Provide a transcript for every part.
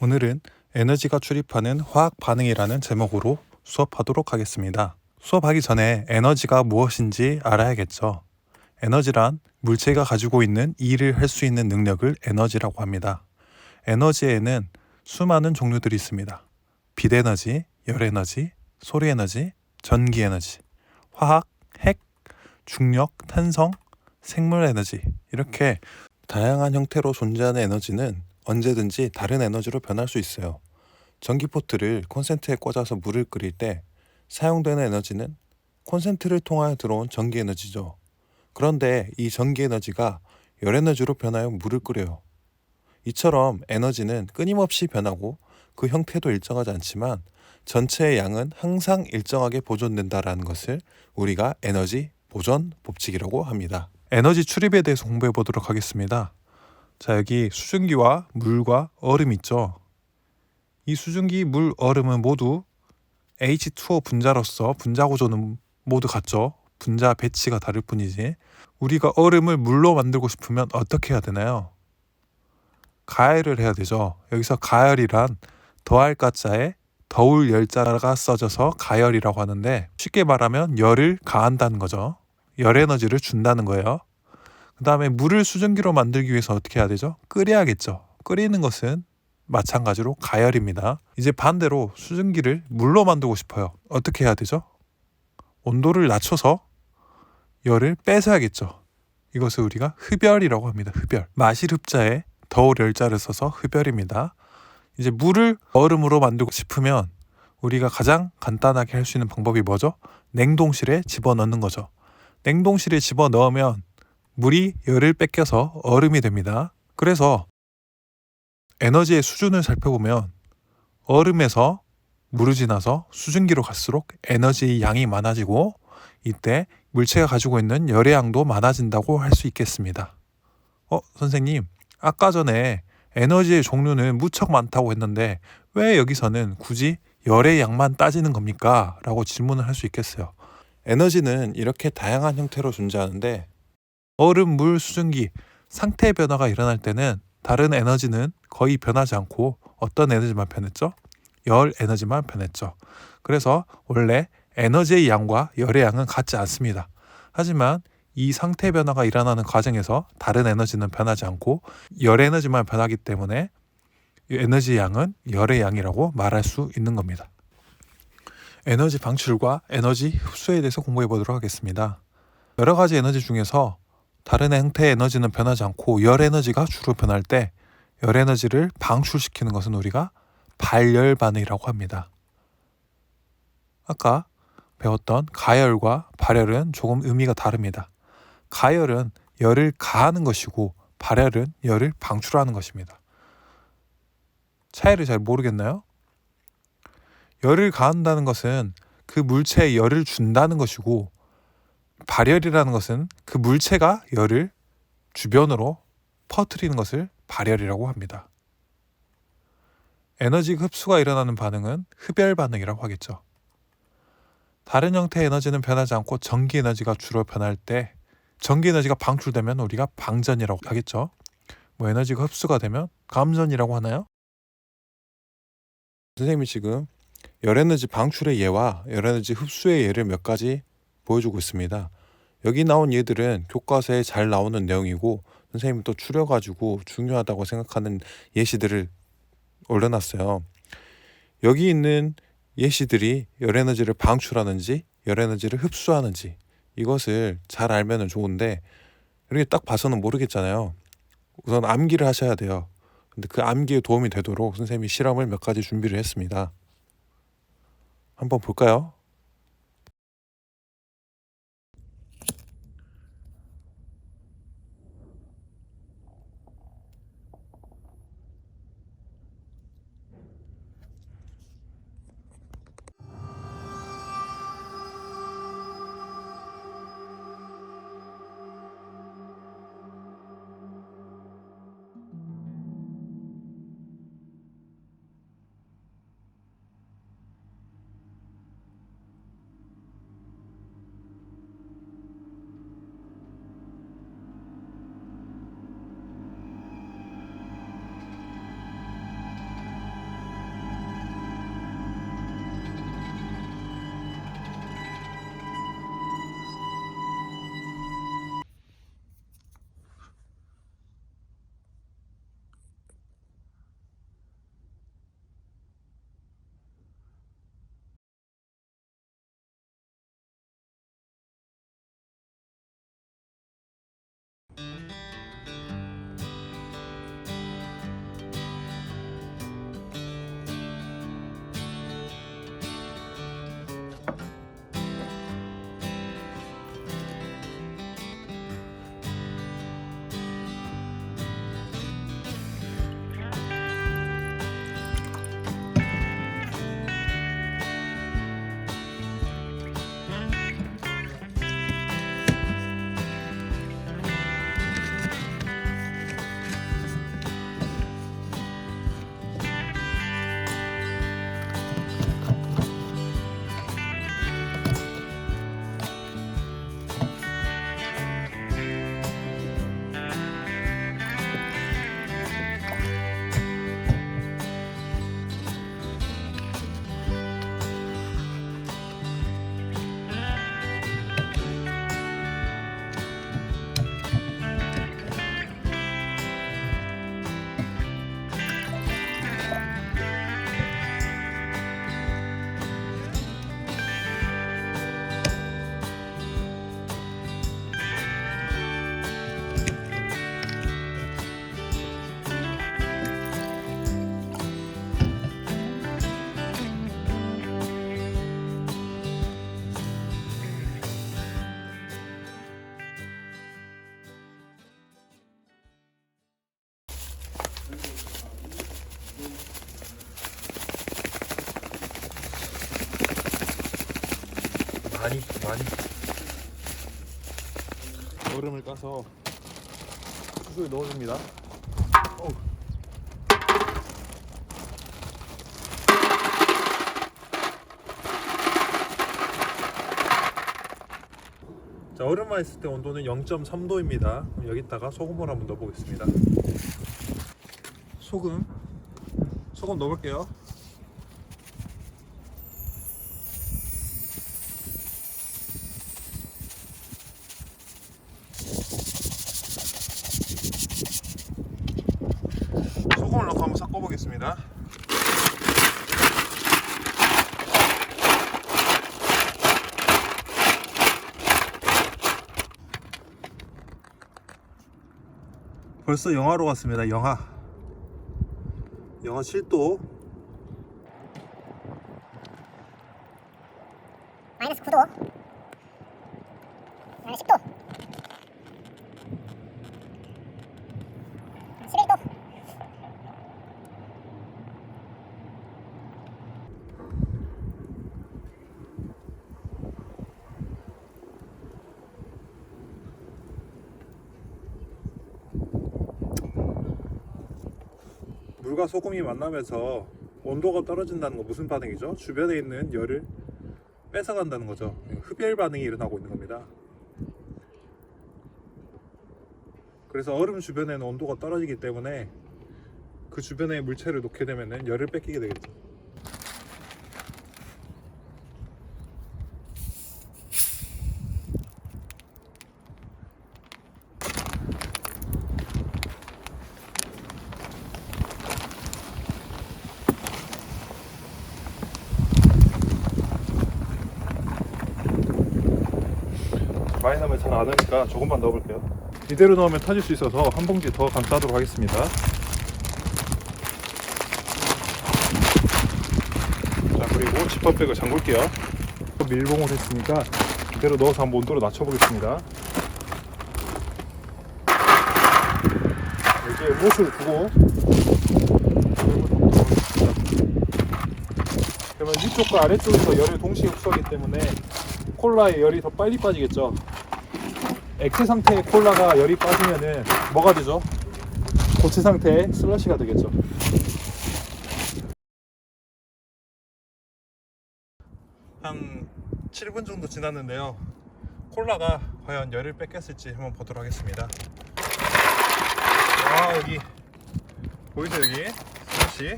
오늘은 에너지가 출입하는 화학 반응이라는 제목으로 수업하도록 하겠습니다. 수업하기 전에 에너지가 무엇인지 알아야겠죠. 에너지란 물체가 가지고 있는 일을 할 수 있는 능력을 에너지라고 합니다. 에너지에는 수많은 종류들이 있습니다. 빛 에너지, 열 에너지, 소리 에너지, 전기 에너지, 화학, 핵, 중력, 탄성, 생물 에너지 이렇게 다양한 형태로 존재하는 에너지는 언제든지 다른 에너지로 변할 수 있어요. 전기 포트를 콘센트에 꽂아서 물을 끓일 때 사용되는 에너지는 콘센트를 통하여 들어온 전기 에너지죠. 그런데 이 전기 에너지가 열 에너지로 변하여 물을 끓여요. 이처럼 에너지는 끊임없이 변하고 그 형태도 일정하지 않지만 전체의 양은 항상 일정하게 보존된다라는 것을 우리가 에너지 보존 법칙이라고 합니다. 에너지 출입에 대해서 공부해 보도록 하겠습니다. 자, 여기 수증기와 물과 얼음 있죠. 이 수증기, 물, 얼음은 모두 H2O 분자로서 분자 구조는 모두 같죠. 분자 배치가 다를 뿐이지. 우리가 얼음을 물로 만들고 싶으면 어떻게 해야 되나요? 가열을 해야 되죠. 여기서 가열이란 더할 가자에 더울 열자가 써져서 가열이라고 하는데 쉽게 말하면 열을 가한다는 거죠. 열 에너지를 준다는 거예요. 그 다음에 물을 수증기로 만들기 위해서 어떻게 해야 되죠? 끓여야겠죠. 끓이는 것은 마찬가지로 가열입니다. 이제 반대로 수증기를 물로 만들고 싶어요. 어떻게 해야 되죠? 온도를 낮춰서 열을 뺏어야겠죠. 이것을 우리가 흡열이라고 합니다. 흡열. 마실 흡자에 더울 열자를 써서 흡열입니다. 이제 물을 얼음으로 만들고 싶으면 우리가 가장 간단하게 할 수 있는 방법이 뭐죠? 냉동실에 집어넣는 거죠. 냉동실에 집어넣으면 물이 열을 뺏겨서 얼음이 됩니다. 그래서 에너지의 수준을 살펴보면 얼음에서 물을 지나서 수증기로 갈수록 에너지의 양이 많아지고 이때 물체가 가지고 있는 열의 양도 많아진다고 할 수 있겠습니다. 어, 선생님, 아까 전에 에너지의 종류는 무척 많다고 했는데 왜 여기서는 굳이 열의 양만 따지는 겁니까? 라고 질문을 할 수 있겠어요. 에너지는 이렇게 다양한 형태로 존재하는데 얼음, 물, 수증기 상태 변화가 일어날 때는 다른 에너지는 거의 변하지 않고 어떤 에너지만 변했죠? 열 에너지만 변했죠. 그래서 원래 에너지의 양과 열의 양은 같지 않습니다. 하지만 이 상태 변화가 일어나는 과정에서 다른 에너지는 변하지 않고 열 에너지만 변하기 때문에 에너지 양은 열의 양이라고 말할 수 있는 겁니다. 에너지 방출과 에너지 흡수에 대해서 공부해 보도록 하겠습니다. 여러 가지 에너지 중에서 다른 형태의 에너지는 변하지 않고 열 에너지가 주로 변할 때 열 에너지를 방출시키는 것은 우리가 발열 반응이라고 합니다. 아까 배웠던 가열과 발열은 조금 의미가 다릅니다. 가열은 열을 가하는 것이고 발열은 열을 방출하는 것입니다. 차이를 잘 모르겠나요? 열을 가한다는 것은 그 물체에 열을 준다는 것이고 발열이라는 것은 그 물체가 열을 주변으로 퍼뜨리는 것을 발열이라고 합니다. 에너지 흡수가 일어나는 반응은 흡열 반응이라고 하겠죠. 다른 형태의 에너지는 변하지 않고 전기 에너지가 주로 변할 때 전기 에너지가 방출되면 우리가 방전이라고 하겠죠. 뭐 에너지가 흡수가 되면 감전이라고 하나요? 선생님이 지금 열에너지 방출의 예와 열에너지 흡수의 예를 몇 가지 보여주고 있습니다. 여기 나온 예들은 교과서에 잘 나오는 내용이고 선생님이 또 추려가지고 중요하다고 생각하는 예시들을 올려놨어요. 여기 있는 예시들이 열 에너지를 방출하는지 열 에너지를 흡수하는지 이것을 잘 알면 좋은데 이렇게 딱 봐서는 모르겠잖아요. 우선 암기를 하셔야 돼요. 근데 그 암기에 도움이 되도록 선생님이 실험을 몇 가지 준비를 했습니다. 한번 볼까요? 많이 많이 얼음을 까서 수조에 넣어줍니다. 자 얼음만 있을 때 온도는 0.3도입니다. 여기다가 소금을 한번 넣어보겠습니다. 소금 소금 넣어볼게요. 소금을 넣고 한번 섞어보겠습니다. 벌써 영하로 왔습니다. 영하. 영하 7도. 마이너스 9도 마이너스 10도 11도 물과 소금이 만나면서 온도가 떨어진다는 건 무슨 반응이죠? 주변에 있는 열을 뺏어간다는 거죠. 흡열 반응이 일어나고 있는 겁니다. 그래서 얼음 주변에는 온도가 떨어지기 때문에 그 주변에 물체를 놓게 되면 열을 뺏기게 되겠죠. 잘안 오니까 조금만 넣어볼게요. 이대로 넣으면 터질 수 있어서 한 봉지 더 감싸도록 하겠습니다. 자 그리고 지퍼백을 잠글게요. 밀봉을 했으니까 이대로 넣어서 한번 온도를 낮춰보겠습니다. 여기에 못을 두고 그러면 위쪽과 아래쪽에서 열을 동시에 흡수하기 때문에 콜라에 열이 더 빨리 빠지겠죠. 액체 상태의 콜라가 열이 빠지면은 뭐가 되죠? 고체 상태의 슬러시가 되겠죠. 한 7분 정도 지났는데요. 콜라가 과연 열을 뺏겼을지 한번 보도록 하겠습니다. 아 여기 보이죠 여기 슬러시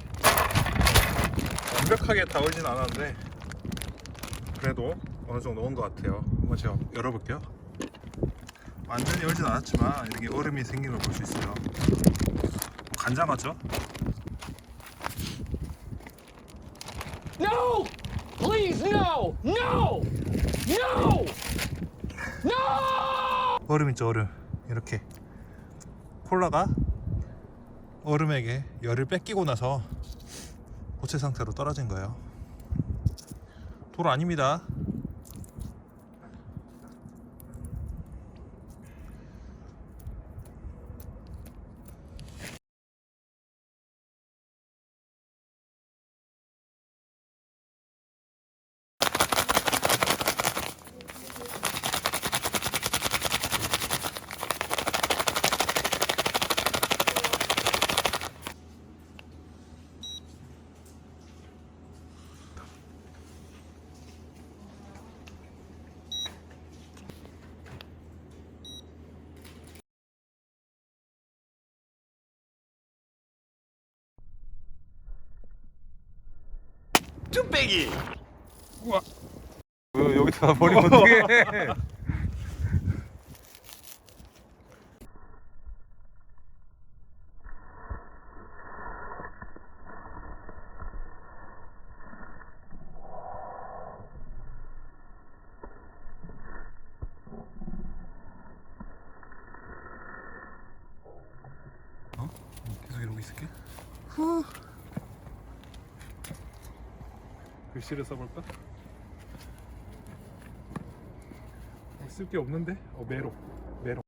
완벽하게 다 얼진 않았는데 그래도 어느 정도 온 것 같아요. 한번 제가 열어볼게요. 완전히 열진 않았지만 이렇게 얼음이 생긴 걸 볼 수 있어요. 간장 같죠? No! Please, no! No! No! No! 얼음 있죠 얼음 이렇게 콜라가 얼음에게 열을 뺏기고 나서 고체 상태로 떨어진 거예요. 돌 아닙니다. 뚝배기! 그 여기다 버리면 어떡해 어? 계속 이러고 있을게 후 글씨를 써볼까? 어, 쓸게 없는데? 어, 메로. 메로.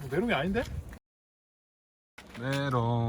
어, 메롱이 아닌데? 메롱.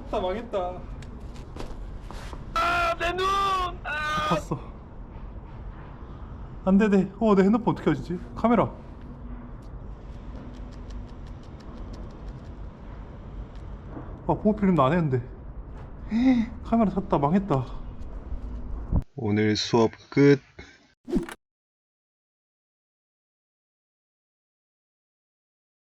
탔다 망했다. 아, 내 눈! 아! 탔어. 안 되네. 어, 내 핸드폰 어떻게 하지? 카메라. 아, 보호 필름도 안 했는데. 카메라 탔다 망했다. 오늘 수업 끝.